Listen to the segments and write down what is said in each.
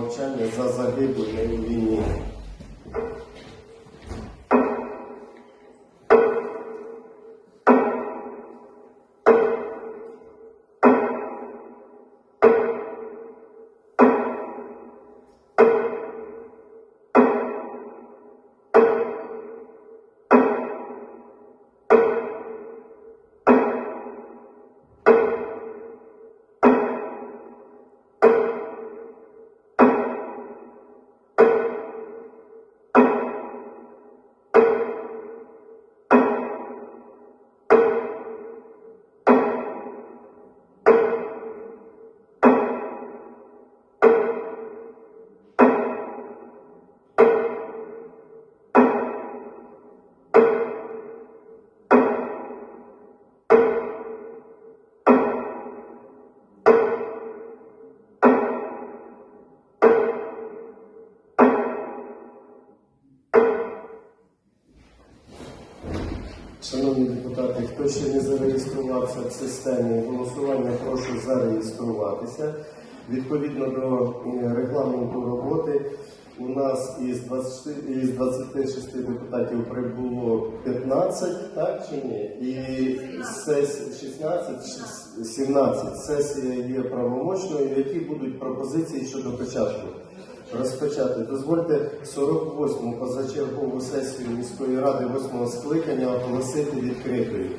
мовчання за загиблими у війні. Шановні депутати, хто ще не зареєструвався в системі голосування, прошу зареєструватися. Відповідно до е, регламенту роботи, у нас із 26 депутатів прибуло 15, так чи ні? І 16-17 сесія є правомочною. Які будуть пропозиції щодо початку? Розпочати. Дозвольте 48-му позачергову сесію міської ради 8-го скликання оголосити відкритою.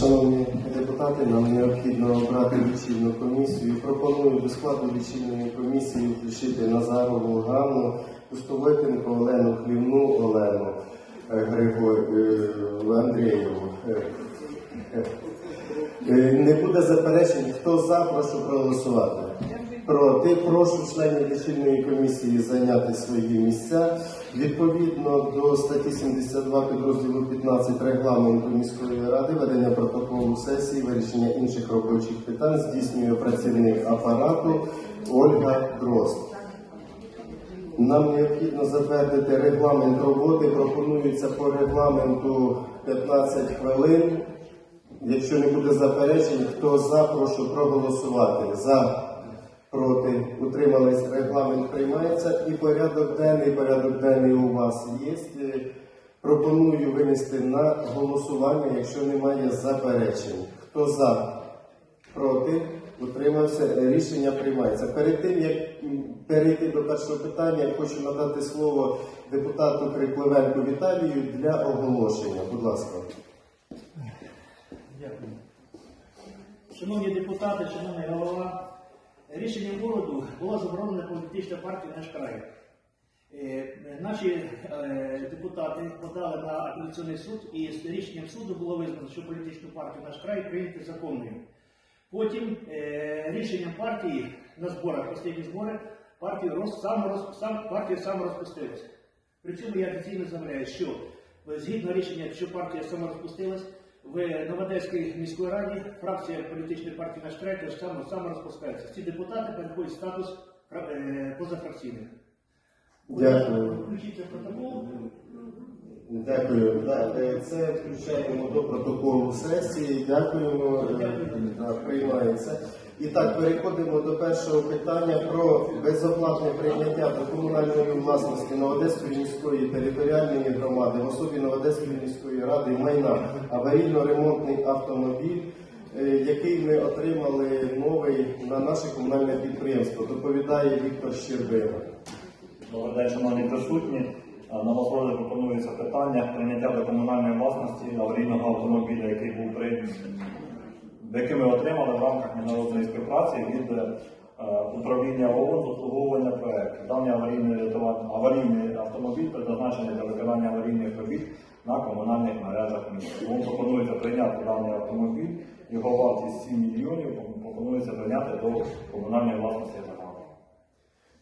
Шановні депутати, нам необхідно обрати лічильну комісію. Пропоную до складу лічильної комісії включити Назарову Ганну, Пустовитенко Олену, Хлівну Олену, е, Григор е, Андрієву. Е, Не буде заперечень. Хто за, прошу проголосувати. Проти, прошу членів лічильної комісії зайняти свої місця. Відповідно до статті 72 підрозділу 15 регламенту міської ради ведення протоколу сесії, вирішення інших робочих питань здійснює працівник апарату Ольга Дрозд. Нам необхідно затвердити регламент роботи. Пропонується по регламенту 15 хвилин. Якщо не буде заперечень, хто за, прошу проголосувати. За, проти, утримались, регламент приймається. І порядок денний, порядок денний у вас є. Е, Пропоную винести на голосування, якщо немає заперечень. Хто за, проти, утримався, рішення приймається. Перед тим, як перейти до першого питання, хочу надати слово депутату Крикливенку Віталію для оголошення. Будь ласка. Дякую. Шановні депутати, шановний голова, рішенням городу була заборонена політична партія наш край. Е, Наші е, депутати подали на апеляційний суд, і з рішенням суду було визнано, що політичну партію наш край прийняти законною. Потім е, рішенням партії на зборах, останні збори, партія роз, сам, роз, сам, партія саморозпустилася. При цьому я офіційно заявляю, що згідно рішення, що партія саморозпустилась, в Новодеській міській раді фракція політичної партії «Наш край» теж само розпускається. Ці депутати переходять статус е, позафракційних. Дякую. Включіться протокол. Дякую. Так, е, Це включаємо до протоколу сесії. Дякуємо. Дякую. Приймається. І так, переходимо до першого питання про безоплатне прийняття до комунальної власності Новодеської міської територіальної громади в особі Новодеської міської ради майна аварійно-ремонтний автомобіль, е, який ми отримали новий на наше комунальне підприємство. Доповідає Віктор Щербина. Добрий день, шановні присутні. Е, На розгляд пропонується питання прийняття до комунальної власності аварійного автомобіля, який був при який ми отримали в рамках міжнародної співпраці від е, управління ООН з обслуговування проєкту. Даний аварійний, аварійний автомобіль призначений для виконання аварійних робіт на комунальних мережах міста. Тому пропонується прийняти даний автомобіль. Його вартість 7 мільйонів. Пропонується прийняти до комунальної власності.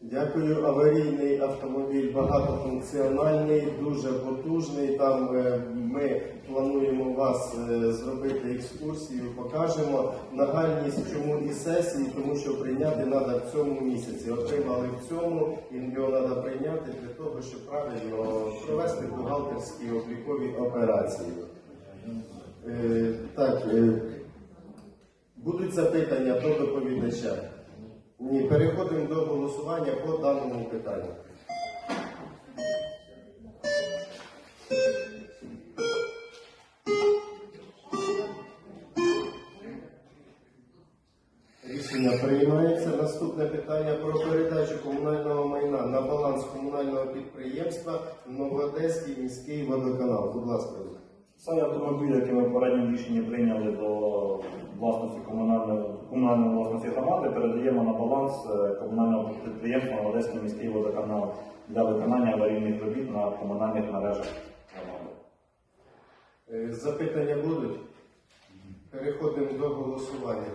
Дякую. Аварійний автомобіль багатофункціональний, дуже потужний. Там е, ми плануємо вас е, зробити екскурсію, покажемо нагальність чому і сесії, тому що прийняти треба в цьому місяці. Отримали в цьому, і його треба прийняти для того, щоб правильно провести бухгалтерські облікові операції. Е, Так, будуть запитання до доповідача. Ні, переходимо до голосування по даному питанню. Рішення приймається. Наступне питання про передачу комунального майна на баланс комунального підприємства Новоодеський міський водоканал. Будь ласка. Цей автомобіль, який ми в попередньому рішенні прийняли до власності комунальної, комунальної власності громади, передаємо на баланс е, комунального підприємства Одеський міський водоканал для виконання аварійних робіт на комунальних мережах громади. Е, Запитання будуть? Переходимо до голосування.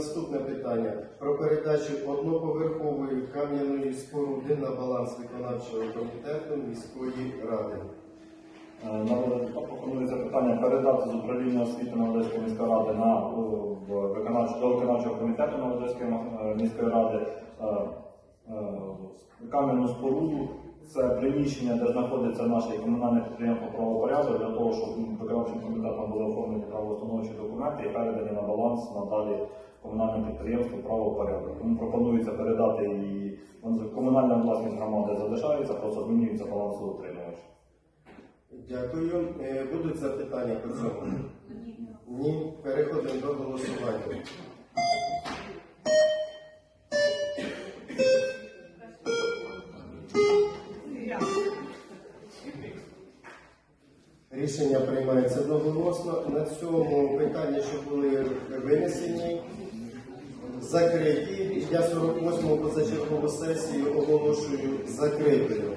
Наступне питання про передачу одноповерхової кам'яної споруди на баланс виконавчого комітету міської ради. Е, на розгляд пропонується питання передати з управління освіти на Одеської міської ради на виконавчого до виконавчого комітету на Одеської е, міської ради е, кам'яну споруду. Це приміщення, де знаходиться наше комунальне підприємство правопорядок, для того, щоб виконавчим комітетом були оформлені правоустановчі документи і передані на баланс надалі комунальному підприємству правопорядок. Тому пропонується передати її комунальна власність громади залишається, просто змінюється балансоутримувач. Дякую. Е, Будуть запитання по цьому? Ні. Переходимо до голосування. Рішення приймається одноголосно. На цьому питання, що були винесені, закриті. Я 48-му позачергову сесію оголошую закритою.